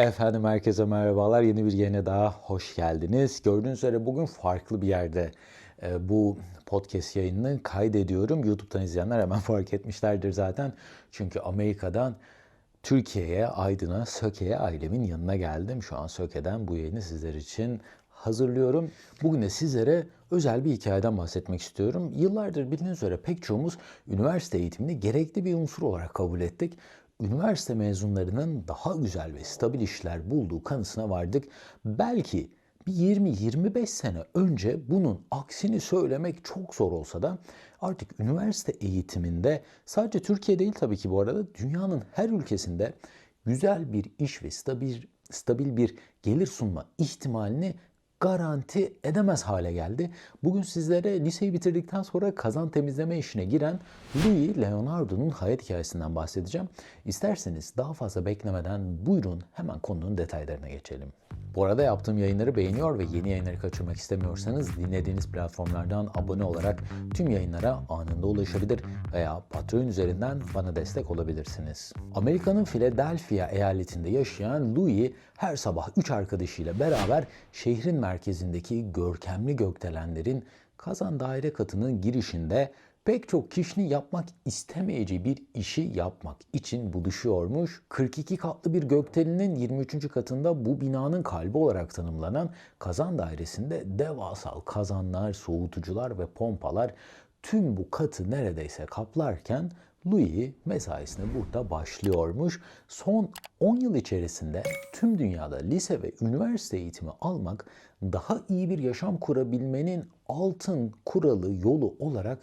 Efendim herkese merhabalar. Yeni bir yayına daha hoş geldiniz. Gördüğünüz üzere bugün farklı bir yerde e, bu podcast yayınını kaydediyorum. YouTube'dan izleyenler hemen fark etmişlerdir zaten. Çünkü Amerika'dan Türkiye'ye, Aydın'a, Söke'ye ailemin yanına geldim. Şu an Söke'den bu yayını sizler için hazırlıyorum. Bugün de sizlere özel bir hikayeden bahsetmek istiyorum. Yıllardır bildiğiniz üzere pek çoğumuz üniversite eğitimini gerekli bir unsur olarak kabul ettik üniversite mezunlarının daha güzel ve stabil işler bulduğu kanısına vardık. Belki bir 20-25 sene önce bunun aksini söylemek çok zor olsa da artık üniversite eğitiminde sadece Türkiye değil tabii ki bu arada dünyanın her ülkesinde güzel bir iş ve stabil, stabil bir gelir sunma ihtimalini garanti edemez hale geldi. Bugün sizlere liseyi bitirdikten sonra kazan temizleme işine giren Louis Leonardo'nun hayat hikayesinden bahsedeceğim. İsterseniz daha fazla beklemeden buyurun hemen konunun detaylarına geçelim. Bu arada yaptığım yayınları beğeniyor ve yeni yayınları kaçırmak istemiyorsanız dinlediğiniz platformlardan abone olarak tüm yayınlara anında ulaşabilir veya Patreon üzerinden bana destek olabilirsiniz. Amerika'nın Philadelphia eyaletinde yaşayan Louis her sabah 3 arkadaşıyla beraber şehrin merkezindeki görkemli gökdelenlerin kazan daire katının girişinde pek çok kişinin yapmak istemeyeceği bir işi yapmak için buluşuyormuş. 42 katlı bir gökdelenin 23. katında bu binanın kalbi olarak tanımlanan kazan dairesinde devasal kazanlar, soğutucular ve pompalar tüm bu katı neredeyse kaplarken Louis mesaisine burada başlıyormuş. Son 10 yıl içerisinde tüm dünyada lise ve üniversite eğitimi almak daha iyi bir yaşam kurabilmenin altın kuralı yolu olarak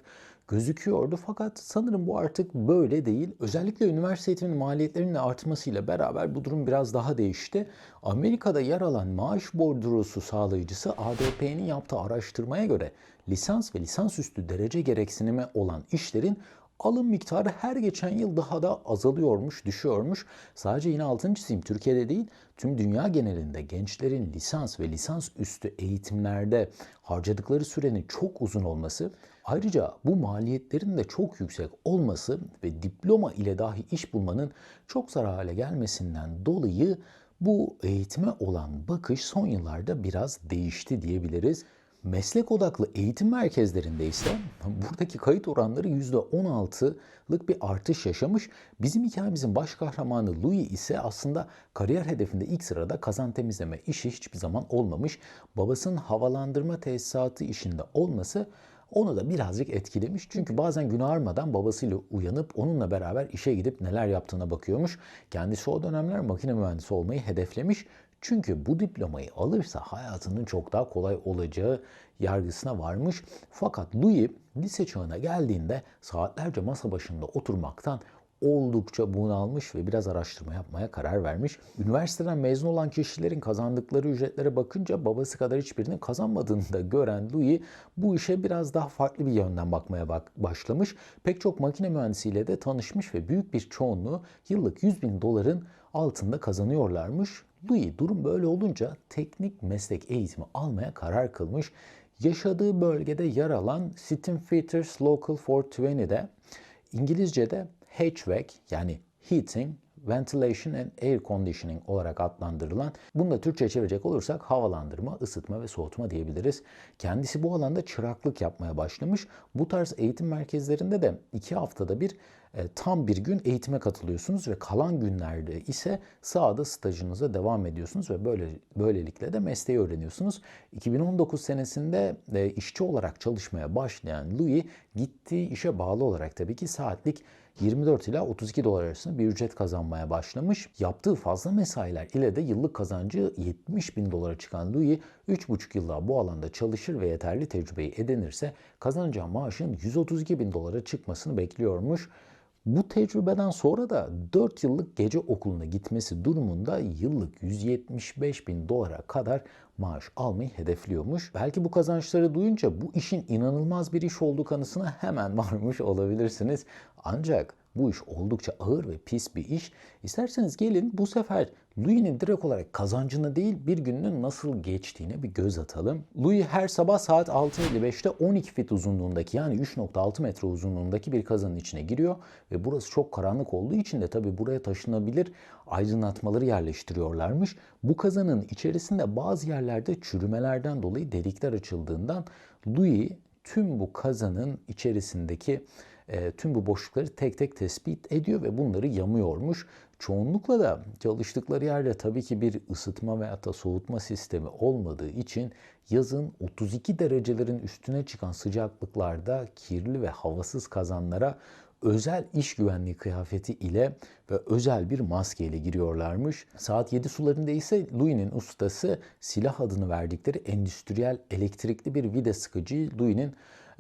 gözüküyordu. Fakat sanırım bu artık böyle değil. Özellikle üniversite eğitiminin maliyetlerinin artmasıyla beraber bu durum biraz daha değişti. Amerika'da yer alan maaş bordrosu sağlayıcısı ADP'nin yaptığı araştırmaya göre lisans ve lisansüstü derece gereksinimi olan işlerin alım miktarı her geçen yıl daha da azalıyormuş, düşüyormuş. Sadece yine altını çizeyim Türkiye'de değil, tüm dünya genelinde gençlerin lisans ve lisans üstü eğitimlerde harcadıkları sürenin çok uzun olması, ayrıca bu maliyetlerin de çok yüksek olması ve diploma ile dahi iş bulmanın çok zar hale gelmesinden dolayı bu eğitime olan bakış son yıllarda biraz değişti diyebiliriz. Meslek odaklı eğitim merkezlerinde ise buradaki kayıt oranları %16'lık bir artış yaşamış. Bizim hikayemizin baş kahramanı Louis ise aslında kariyer hedefinde ilk sırada kazan temizleme işi hiçbir zaman olmamış. Babasının havalandırma tesisatı işinde olması onu da birazcık etkilemiş. Çünkü bazen gün ağarmadan babasıyla uyanıp onunla beraber işe gidip neler yaptığına bakıyormuş. Kendisi o dönemler makine mühendisi olmayı hedeflemiş. Çünkü bu diplomayı alırsa hayatının çok daha kolay olacağı yargısına varmış. Fakat Louis lise çağına geldiğinde saatlerce masa başında oturmaktan oldukça bunalmış ve biraz araştırma yapmaya karar vermiş. Üniversiteden mezun olan kişilerin kazandıkları ücretlere bakınca babası kadar hiçbirinin kazanmadığını da gören Louis bu işe biraz daha farklı bir yönden bakmaya bak başlamış. Pek çok makine mühendisiyle de tanışmış ve büyük bir çoğunluğu yıllık 100 bin doların altında kazanıyorlarmış. Louis durum böyle olunca teknik meslek eğitimi almaya karar kılmış. Yaşadığı bölgede yer alan Steam Fitters Local 420'de İngilizce'de HVAC yani Heating, Ventilation and Air Conditioning olarak adlandırılan, bunu da Türkçe çevirecek olursak havalandırma, ısıtma ve soğutma diyebiliriz. Kendisi bu alanda çıraklık yapmaya başlamış. Bu tarz eğitim merkezlerinde de iki haftada bir tam bir gün eğitime katılıyorsunuz ve kalan günlerde ise sahada stajınıza devam ediyorsunuz ve böyle böylelikle de mesleği öğreniyorsunuz. 2019 senesinde e, işçi olarak çalışmaya başlayan Louis gittiği işe bağlı olarak tabii ki saatlik 24 ila 32 dolar arasında bir ücret kazanmaya başlamış. Yaptığı fazla mesailer ile de yıllık kazancı 70 bin dolara çıkan Louis 3,5 yılda bu alanda çalışır ve yeterli tecrübeyi edinirse kazanacağı maaşın 132 bin dolara çıkmasını bekliyormuş. Bu tecrübeden sonra da 4 yıllık gece okuluna gitmesi durumunda yıllık 175 bin dolara kadar maaş almayı hedefliyormuş. Belki bu kazançları duyunca bu işin inanılmaz bir iş olduğu kanısına hemen varmış olabilirsiniz. Ancak bu iş oldukça ağır ve pis bir iş. İsterseniz gelin bu sefer Louis'nin direkt olarak kazancını değil bir gününün nasıl geçtiğine bir göz atalım. Louis her sabah saat 6.55'te 12 fit uzunluğundaki yani 3.6 metre uzunluğundaki bir kazanın içine giriyor ve burası çok karanlık olduğu için de tabi buraya taşınabilir aydınlatmaları yerleştiriyorlarmış. Bu kazanın içerisinde bazı yerlerde çürümelerden dolayı delikler açıldığından Louis tüm bu kazanın içerisindeki e, tüm bu boşlukları tek tek tespit ediyor ve bunları yamıyormuş. Çoğunlukla da çalıştıkları yerde tabii ki bir ısıtma veya da soğutma sistemi olmadığı için yazın 32 derecelerin üstüne çıkan sıcaklıklarda kirli ve havasız kazanlara özel iş güvenliği kıyafeti ile ve özel bir maske ile giriyorlarmış. Saat 7 sularında ise Louis'nin ustası silah adını verdikleri endüstriyel elektrikli bir vida sıkıcıyı Louis'nin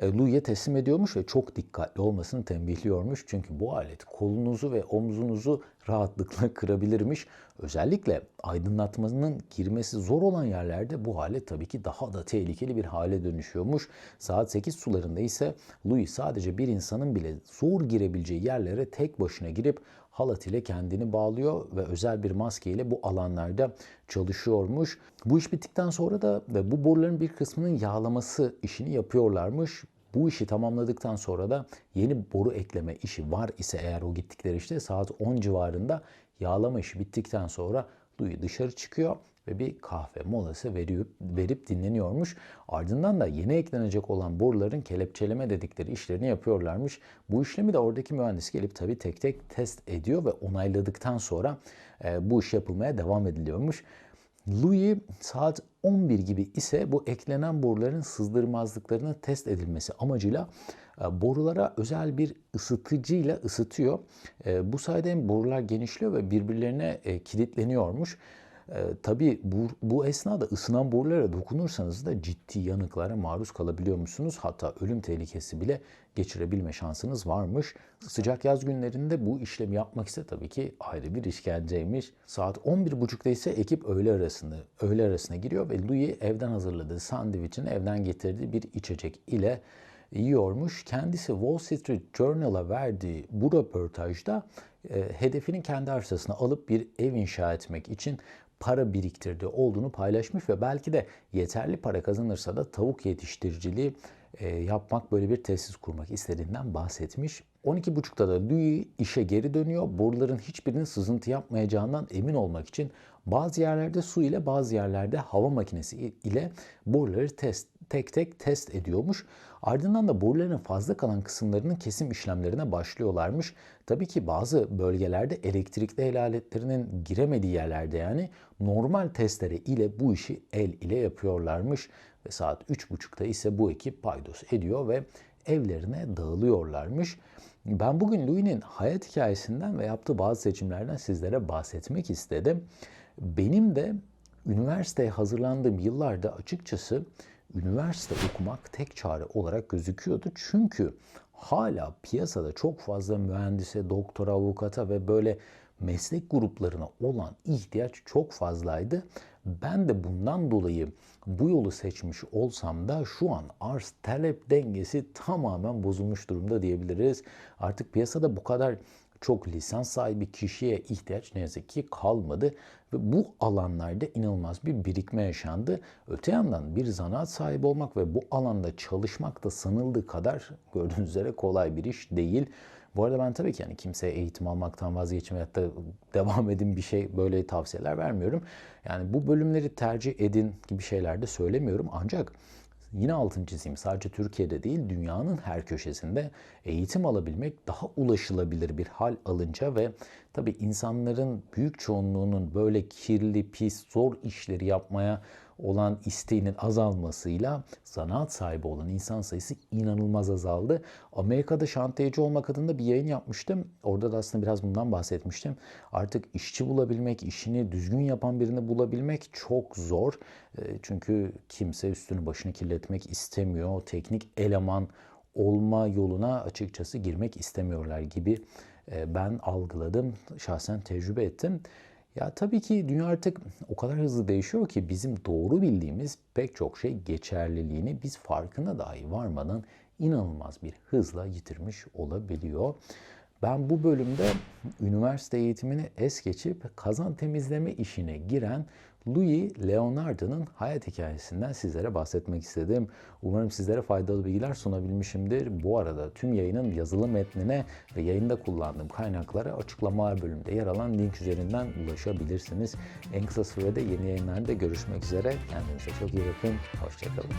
Louis'e teslim ediyormuş ve çok dikkatli olmasını tembihliyormuş. Çünkü bu alet kolunuzu ve omzunuzu rahatlıkla kırabilirmiş. Özellikle aydınlatmanın girmesi zor olan yerlerde bu alet tabii ki daha da tehlikeli bir hale dönüşüyormuş. Saat 8 sularında ise Louis sadece bir insanın bile zor girebileceği yerlere tek başına girip halat ile kendini bağlıyor ve özel bir maske ile bu alanlarda çalışıyormuş. Bu iş bittikten sonra da bu boruların bir kısmının yağlaması işini yapıyorlarmış. Bu işi tamamladıktan sonra da yeni boru ekleme işi var ise eğer o gittikleri işte saat 10 civarında yağlama işi bittikten sonra Louis dışarı çıkıyor ve bir kahve molası verip, verip dinleniyormuş. Ardından da yeni eklenecek olan boruların kelepçeleme dedikleri işlerini yapıyorlarmış. Bu işlemi de oradaki mühendis gelip tabii tek tek test ediyor ve onayladıktan sonra e, bu iş yapılmaya devam ediliyormuş. Louis saat 11 gibi ise bu eklenen boruların sızdırmazlıklarının test edilmesi amacıyla e, borulara özel bir ısıtıcıyla ısıtıyor. E, bu sayede borular genişliyor ve birbirlerine e, kilitleniyormuş. E, tabii bu, bu esnada ısınan borulara dokunursanız da ciddi yanıklara maruz kalabiliyor musunuz? Hatta ölüm tehlikesi bile geçirebilme şansınız varmış. Sıcak yaz günlerinde bu işlemi yapmak ise tabii ki ayrı bir işkenceymiş. Saat 11.30'da ise ekip öğle arasında öğle arasına giriyor ve Louis evden hazırladığı sandviçini evden getirdiği bir içecek ile yiyormuş. Kendisi Wall Street Journal'a verdiği bu röportajda e, hedefinin kendi arsasını alıp bir ev inşa etmek için para biriktirdiği olduğunu paylaşmış ve belki de yeterli para kazanırsa da tavuk yetiştiriciliği e, yapmak, böyle bir tesis kurmak istediğinden bahsetmiş. 12.30'da da Louis işe geri dönüyor. Boruların hiçbirinin sızıntı yapmayacağından emin olmak için bazı yerlerde su ile bazı yerlerde hava makinesi ile boruları test, tek tek test ediyormuş. Ardından da boruların fazla kalan kısımlarının kesim işlemlerine başlıyorlarmış. Tabii ki bazı bölgelerde elektrikli el aletlerinin giremediği yerlerde yani normal testere ile bu işi el ile yapıyorlarmış. Ve saat 3.30'da ise bu ekip paydos ediyor ve evlerine dağılıyorlarmış. Ben bugün Louis'nin hayat hikayesinden ve yaptığı bazı seçimlerden sizlere bahsetmek istedim. Benim de üniversiteye hazırlandığım yıllarda açıkçası üniversite okumak tek çare olarak gözüküyordu. Çünkü hala piyasada çok fazla mühendise, doktora, avukata ve böyle meslek gruplarına olan ihtiyaç çok fazlaydı. Ben de bundan dolayı bu yolu seçmiş olsam da şu an arz talep dengesi tamamen bozulmuş durumda diyebiliriz. Artık piyasada bu kadar çok lisans sahibi kişiye ihtiyaç ne yazık ki kalmadı ve bu alanlarda inanılmaz bir birikme yaşandı. Öte yandan bir zanaat sahibi olmak ve bu alanda çalışmak da sanıldığı kadar gördüğünüz üzere kolay bir iş değil. Bu arada ben tabii ki yani kimseye eğitim almaktan vazgeçme hatta devam edin bir şey böyle tavsiyeler vermiyorum. Yani bu bölümleri tercih edin gibi şeyler de söylemiyorum. Ancak Yine altın çizeyim sadece Türkiye'de değil dünyanın her köşesinde eğitim alabilmek daha ulaşılabilir bir hal alınca ve tabi insanların büyük çoğunluğunun böyle kirli, pis, zor işleri yapmaya olan isteğinin azalmasıyla zanaat sahibi olan insan sayısı inanılmaz azaldı. Amerika'da şantiyeci olmak adında bir yayın yapmıştım. Orada da aslında biraz bundan bahsetmiştim. Artık işçi bulabilmek, işini düzgün yapan birini bulabilmek çok zor. Ee, çünkü kimse üstünü başını kirletmek istemiyor. Teknik eleman olma yoluna açıkçası girmek istemiyorlar gibi ben algıladım, şahsen tecrübe ettim. Ya tabii ki dünya artık o kadar hızlı değişiyor ki bizim doğru bildiğimiz pek çok şey geçerliliğini biz farkına dahi varmadan inanılmaz bir hızla yitirmiş olabiliyor. Ben bu bölümde üniversite eğitimini es geçip kazan temizleme işine giren Louis Leonardo'nun hayat hikayesinden sizlere bahsetmek istedim. Umarım sizlere faydalı bilgiler sunabilmişimdir. Bu arada tüm yayının yazılı metnine ve yayında kullandığım kaynaklara açıklamalar bölümünde yer alan link üzerinden ulaşabilirsiniz. En kısa sürede yeni yayınlarda görüşmek üzere. Kendinize çok iyi bakın. Hoşçakalın.